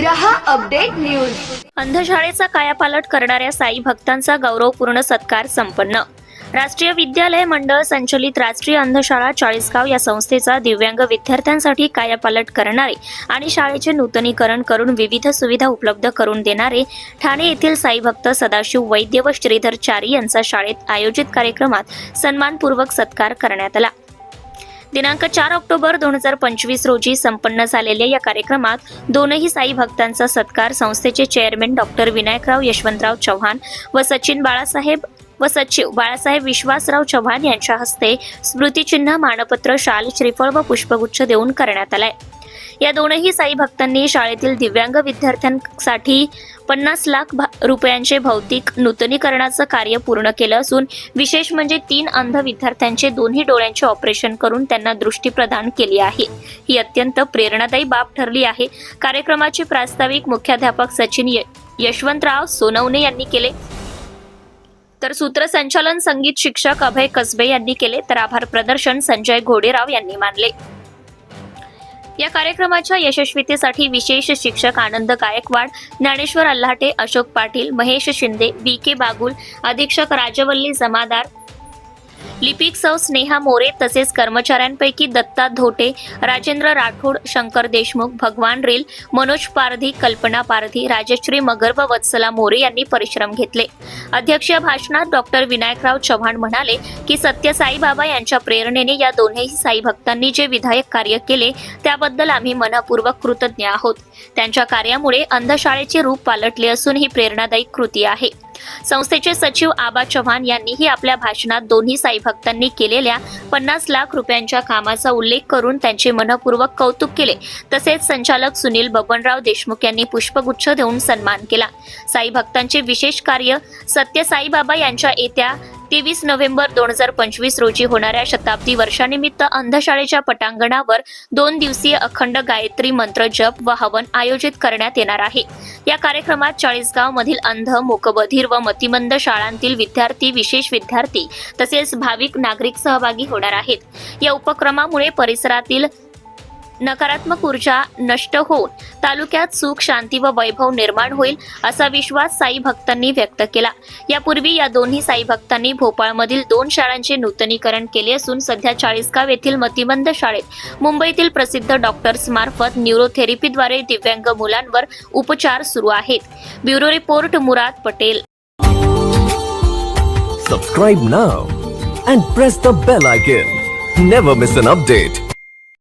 रहा update news. अंधशाळेचा कायापालट करणाऱ्या साई भक्तांचा गौरवपूर्ण सत्कार संपन्न. राष्ट्रीय विद्यालय मंडळ संचलित राष्ट्रीय अंधशाळा चाळीसगाव या संस्थेचा दिव्यांग विद्यार्थ्यांसाठी कायापालट करणारे आणि शाळेचे नूतनीकरण करून विविध सुविधा उपलब्ध करून देणारे ठाणे येथील साई भक्त सदाशिव वैद्य व श्रीधर चारी यांचा शाळेत आयोजित कार्यक्रमात सन्मानपूर्वक सत्कार करण्यात आला. दिनांक चार ऑक्टोबर दोन हजार पंचवीस रोजी संपन्न झालेल्या या कार्यक्रमात दोनही साई भक्तांचा सत्कार संस्थेचे चेअरमॅन डॉक्टर विनायकराव यशवंतराव चव्हाण व सचिन बाळासाहेब व सचिव बाळासाहेब विश्वासराव चव्हाण यांच्या हस्ते स्मृतिचिन्ह मानपत्र शाल श्रीफळ व पुष्पगुच्छ देऊन करण्यात आलाय. या दोनही साई भक्तांनी शाळेतील दिव्यांग विद्यार्थ्यांसाठी पन्नास लाख भा- रुपयांचे भौतिक नूतनीकरणाचं कार्य पूर्ण केलं असून विशेष म्हणजे तीन अंध विद्यार्थ्यांचे दोन्ही डोळ्यांचे ऑपरेशन करून त्यांना दृष्टी प्रदान केली आहे. ही अत्यंत प्रेरणादायी बाब ठरली आहे. कार्यक्रमाचे प्रास्ताविक मुख्याध्यापक सचिन यशवंतराव सोनवणे यांनी केले. तर सूत्रसंचालन संगीत शिक्षक अभय कसबे यांनी केले. तर आभार प्रदर्शन संजय घोडेराव यांनी मानले. या कार्यक्रमाच्या यशस्वीतेसाठी विशेष शिक्षक आनंद गायकवाड ज्ञानेश्वर अल्हाटे अशोक पाटील महेश शिंदे बी के बागुल अधीक्षक राजवल्ली जमादार लिपिक सौ स्नेहा मोरे तसेच कर्मचाऱ्यांपैकी दत्ता धोटे राजेंद्र राठोड शंकर देशमुख भगवान रेल मनोज पारधी कल्पना पारधी राजश्री मगर व वत्सला मोरे यांनी परिश्रम घेतले. अध्यक्षीय भाषणात डॉक्टर विनायकराव चव्हाण म्हणाले की सत्य साईबाबा यांच्या प्रेरणेने या दोन्ही साई भक्तांनी जे विधायक कार्य केले त्याबद्दल आम्ही मनपूर्वक कृतज्ञ आहोत. त्यांच्या कार्यामुळे अंधशाळेचे रूप पालटले असून ही प्रेरणादायी कृती आहे. संस्थेचे सचिव आबा चव्हाण यांनीही आपल्या भाषणात दोन्ही साई भक्तांनी केलेल्या पन्नास लाख रुपयांच्या कामाचा उल्लेख करून त्यांचे मनपूर्वक कौतुक केले. तसेच संचालक सुनील बबनराव देशमुख यांनी पुष्पगुच्छ देऊन सन्मान केला. साई भक्तांचे विशेष कार्य सत्य साईबाबा यांच्या येत्या तेवीस नोव्हेंबर दोन हजार पंचवीस रोजी होणाऱ्या शताब्दी वर्षानिमित्त अंधशाळेच्या पटांगणावर दोन दिवसीय अखंड गायत्री मंत्र जप व हवन आयोजित करण्यात येणार आहे. या कार्यक्रमात चाळीसगाव मधील अंध मूकबधीर व मतिमंद शाळांतील विद्यार्थी विशेष विद्यार्थी तसेच भाविक नागरिक सहभागी होणार आहेत. या उपक्रमामुळे परिसरातील नकारात्मक ऊर्जा नष्ट होऊन तालुक्यात सुख शांती व वैभव निर्माण होईल असा विश्वास साई भक्तांनी व्यक्त केला. यापूर्वी या दोन्ही साई भक्तांनी भोपाळमधील दोन शाळांचे नूतनीकरण केले असून सध्या चाळीसगाव येथील मतिमंद शाळेत मुंबईतील प्रसिद्ध डॉक्टर्स मार्फत न्यूरोथेरपीद्वारे दिव्यांग मुलांवर उपचार सुरू आहेत. Bureau report Murad Patel. Subscribe now and press the bell icon never miss an update